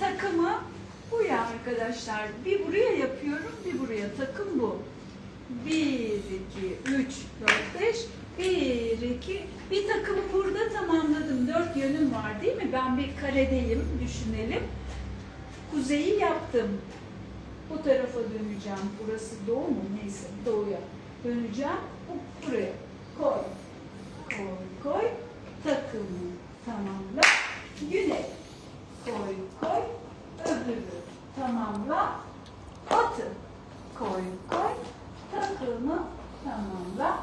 takımı bu ya arkadaşlar. Bir buraya yapıyorum, bir buraya. Takım bu. 1, 2, 3, 4, 5. 1, 2. Bir takımı burada tamamladım. Dört yönüm var değil mi? Ben bir karedeyim. Düşünelim. Kuzeyi yaptım. Bu tarafa döneceğim. Burası doğu mu? Neyse doğuya. Döneceğim. Bu buraya. Koy. Koy koy. Takımı tamamla. Güney. Koy koy. Öbürü tamamla. Batı. Koy koy. Takımı tamamla.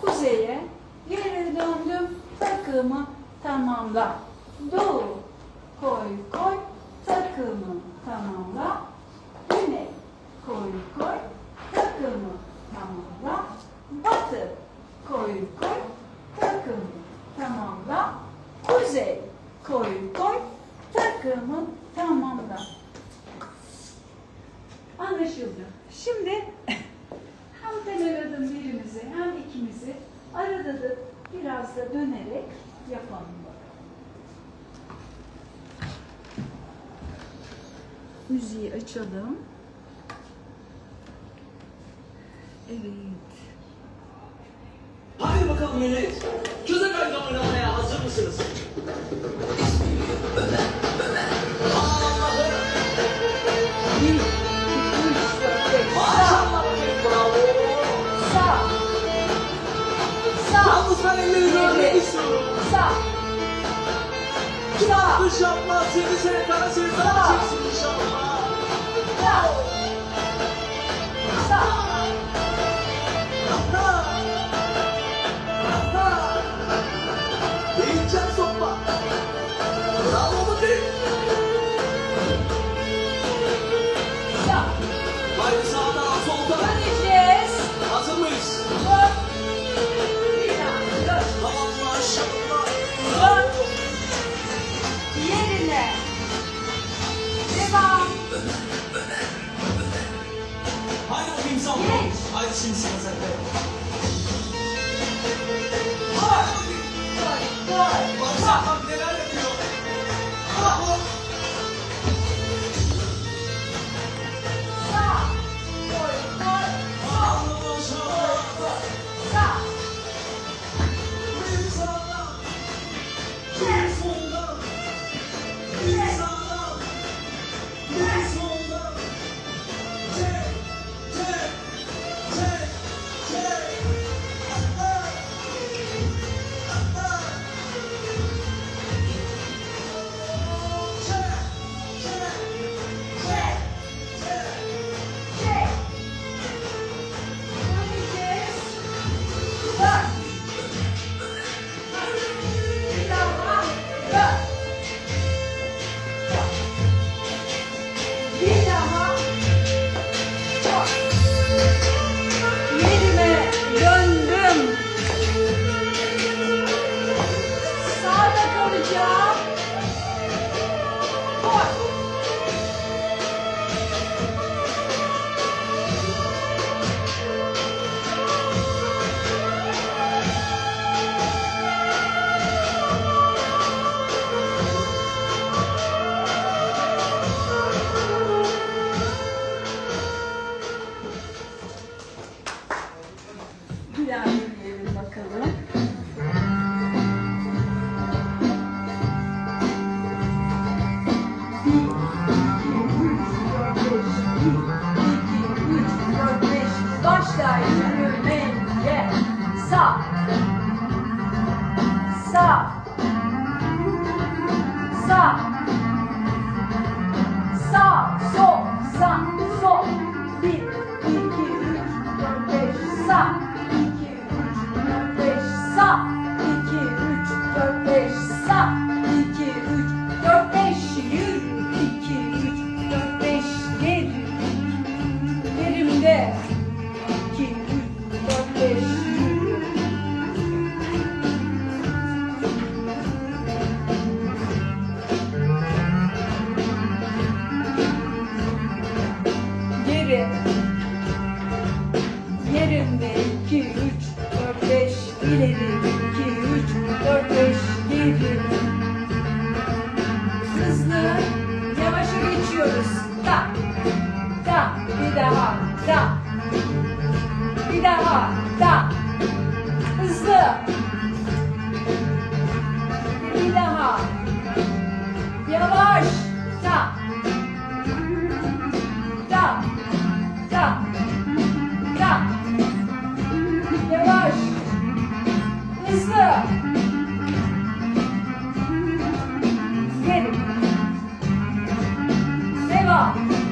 Kuzeye geri döndüm. Takımı tamamla. Doğu. Koy koy. Takımı tamamla. Güney. Koy koy. Takımı tamamla. Batı. Koy koy. Takımı tamamla. Kuzey. Koy koy. Takımı tamamla. Anlaşıldı. Şimdi hem ben aradım birimizi hem ikimizi arada da biraz da dönerek yapalım bakalım. Müziği açalım. Evet. Haydi bakalım millet. Köze kaydı sağ, Dış seni seni kara çeksin inşallah. sağ. Geç. Haydi arkadaşlar. Hızlı, yavaşa geçiyoruz. Da, da, bir daha, da. Bir daha, da. Hızlı, Oh.